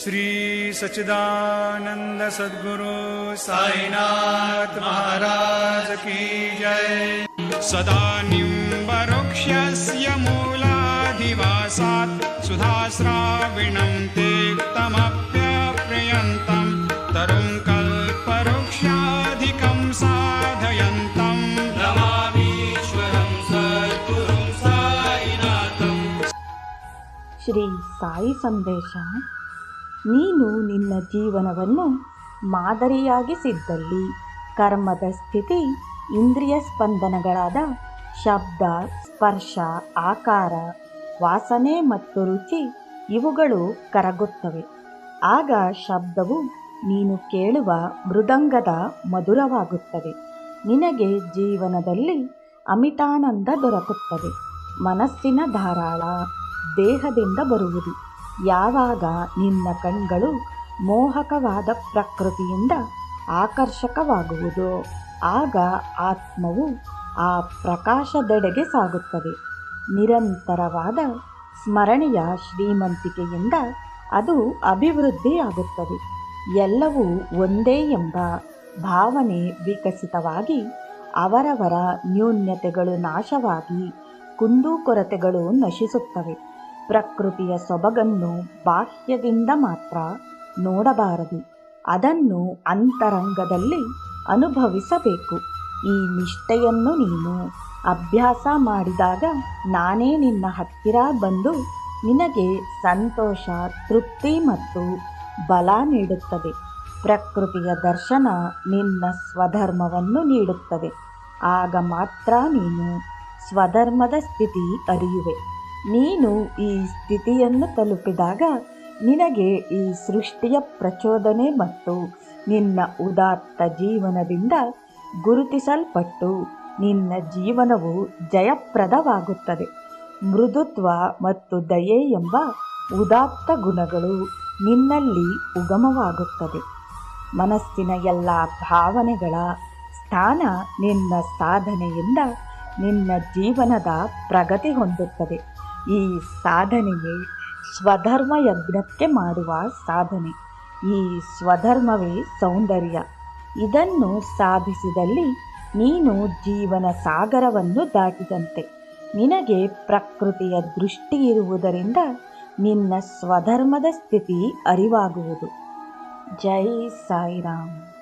श्रीसच्चिदानन्द साईनाथ महाराज की जय। सदा निरुक्षस्य मूलाधिवासात् सुधाश्राविणं ते तमप्यप्रयन्तम् तरुङ्कल्पवृक्षाधिकम् साधयन्तम् श्री साई सन्देशः ನೀನು ನಿನ್ನ ಜೀವನವನ್ನು ಮಾದರಿಯಾಗಿಸಿದ್ದಲ್ಲಿ ಕರ್ಮದ ಸ್ಥಿತಿ, ಇಂದ್ರಿಯ ಸ್ಪಂದನಗಳಾದ ಶಬ್ದ, ಸ್ಪರ್ಶ, ಆಕಾರ, ವಾಸನೆ ಮತ್ತು ರುಚಿ ಇವುಗಳು ಕರಗುತ್ತವೆ. ಆಗ ಶಬ್ದವು ನೀನು ಕೇಳುವ ಮೃದಂಗದ ಮಧುರವಾಗುತ್ತದೆ. ನಿನಗೆ ಜೀವನದಲ್ಲಿ ಅಮಿತಾನಂದ ದೊರಕುತ್ತದೆ. ಮನಸ್ಸಿನ ಧಾರಾಳ ದೇಹದಿಂದ ಬರುವುದು. ಯಾವಾಗ ನಿನ್ನ ಕಣ್ಗಳು ಮೋಹಕವಾದ ಪ್ರಕೃತಿಯಿಂದ ಆಕರ್ಷಕವಾಗುವುದು, ಆಗ ಆತ್ಮವು ಆ ಪ್ರಕಾಶದೆಡೆಗೆ ಸಾಗುತ್ತದೆ. ನಿರಂತರವಾದ ಸ್ಮರಣೆಯ ಶ್ರೀಮಂತಿಕೆಯಿಂದ ಅದು ಅಭಿವೃದ್ಧಿಯಾಗುತ್ತದೆ. ಎಲ್ಲವೂ ಒಂದೇ ಎಂಬ ಭಾವನೆ ವಿಕಸಿತವಾಗಿ ಅವರವರ ನ್ಯೂನ್ಯತೆಗಳು ನಾಶವಾಗಿ ಕುಂದುಕೊರತೆಗಳು ನಶಿಸುತ್ತವೆ. ಪ್ರಕೃತಿಯ ಸೊಬಗನ್ನು ಬಾಹ್ಯದಿಂದ ಮಾತ್ರ ನೋಡಬಾರದು. ಅದನ್ನು ಅಂತರಂಗದಲ್ಲಿ ಅನುಭವಿಸಬೇಕು. ಈ ನಿಷ್ಠೆಯನ್ನು ನೀನು ಅಭ್ಯಾಸ ಮಾಡಿದಾಗ ನಾನೇ ನಿನ್ನ ಹತ್ತಿರ ಬಂದು ನಿನಗೆ ಸಂತೋಷ, ತೃಪ್ತಿ ಮತ್ತು ಬಲ ನೀಡುತ್ತದೆ. ಪ್ರಕೃತಿಯ ದರ್ಶನ ನಿನ್ನ ಸ್ವಧರ್ಮವನ್ನು ನೀಡುತ್ತದೆ. ಆಗ ಮಾತ್ರ ನೀನು ಸ್ವಧರ್ಮದ ಸ್ಥಿತಿ ಅರಿಯುವೆ. ನೀನು ಈ ಸ್ಥಿತಿಯನ್ನು ತಲುಪಿದಾಗ ನಿನಗೆ ಈ ಸೃಷ್ಟಿಯ ಪ್ರಚೋದನೆ ಮತ್ತು ನಿನ್ನ ಉದಾತ್ತ ಜೀವನದಿಂದ ಗುರುತಿಸಲ್ಪಟ್ಟು ನಿನ್ನ ಜೀವನವು ಜಯಪ್ರದವಾಗುತ್ತದೆ. ಮೃದುತ್ವ ಮತ್ತು ದಯೆ ಎಂಬ ಉದಾತ್ತ ಗುಣಗಳು ನಿನ್ನಲ್ಲಿ ಉಗಮವಾಗುತ್ತದೆ. ಮನಸ್ಸಿನ ಎಲ್ಲ ಭಾವನೆಗಳ ಸ್ಥಾನ ನಿನ್ನ ಸಾಧನೆಯಿಂದ ನಿನ್ನ ಜೀವನದ ಪ್ರಗತಿ ಹೊಂದುತ್ತದೆ. ಈ ಸಾಧನೆಯೇ ಸ್ವಧರ್ಮ ಯಜ್ಞಕ್ಕೆ ಮಾಡುವ ಸಾಧನೆ. ಈ ಸ್ವಧರ್ಮವೇ ಸೌಂದರ್ಯ. ಇದನ್ನು ಸಾಧಿಸಿದಲ್ಲಿ ನೀನು ಜೀವನ ಸಾಗರವನ್ನು ದಾಟಿದಂತೆ. ನಿನಗೆ ಪ್ರಕೃತಿಯ ದೃಷ್ಟಿ ಇರುವುದರಿಂದ ನಿನ್ನ ಸ್ವಧರ್ಮದ ಸ್ಥಿತಿ ಅರಿವಾಗುವುದು. ಜೈ ಸಾಯಿರಾಮ್.